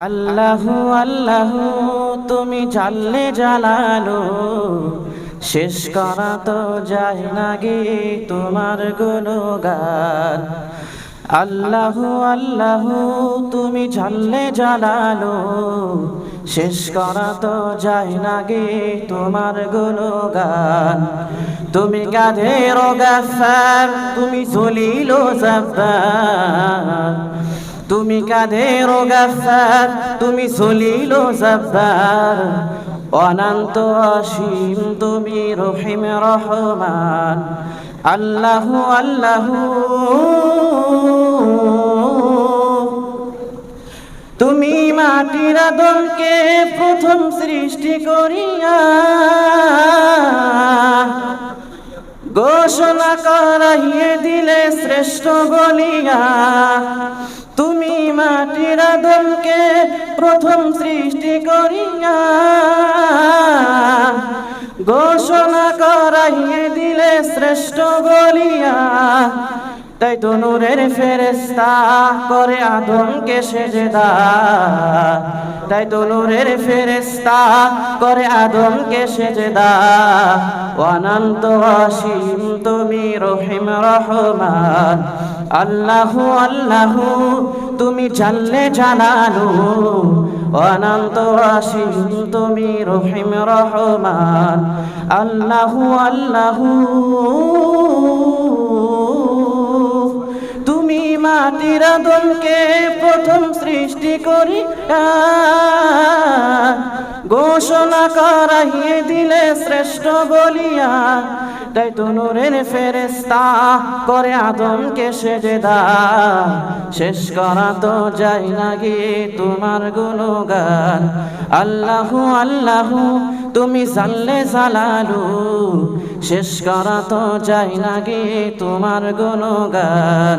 আল্লাহ আল্লাহ, তুমি জানলে জালালো শেষ করা তো যায় না গে তোমার গুণগান। আল্লাহ আল্লাহ, তুমি জানলে জালালো শেষ করা তো যায় না গে তোমার গুণগান। তুমি গাধের গাফার তুমি জলিল জব্বার তুমি কাঁধের গাফার তুমি সলিল জব্বার অনন্ত অসীম, তুমি রহিম রহমান। আল্লাহ আল্লাহ। তুমি মাটির আদমকে প্রথম সৃষ্টি করিয়া ঘোষণা করাইয়ে দিলে শ্রেষ্ঠ বলিয়া মাটির আদমকে প্রথম সৃষ্টি করিয়া ঘোষণা করাইয়ে দিলে শ্রেষ্ঠ বলিয়া তাই তো নূরের ফেরেস্তা করে আদমকে সেজেদা। তাই তো নূরের ফেরেস্তা করে আদমকে সেজেদা। অনন্ত অসীম তুমি রহিম রহমান। আল্লাহ আল্লাহ, তুমি জানলে জানালো অনন্ত অসীম তুমি রহিম রহমান। আল্লাহ আল্লাহ। আদমকে প্রথম সৃষ্টি করি ঘোষণা করাইয়ে দিলে শ্রেষ্ঠ বলিয়া তাই তো নূরের ফেরেস্তা করে আদমকে সেজে দা শেষ করা তো যাই না তোমার গুণগান। আল্লাহু আল্লাহু, তুমি জানলে জালালু। শেষ করা তো যাই না তোমার গুণগান।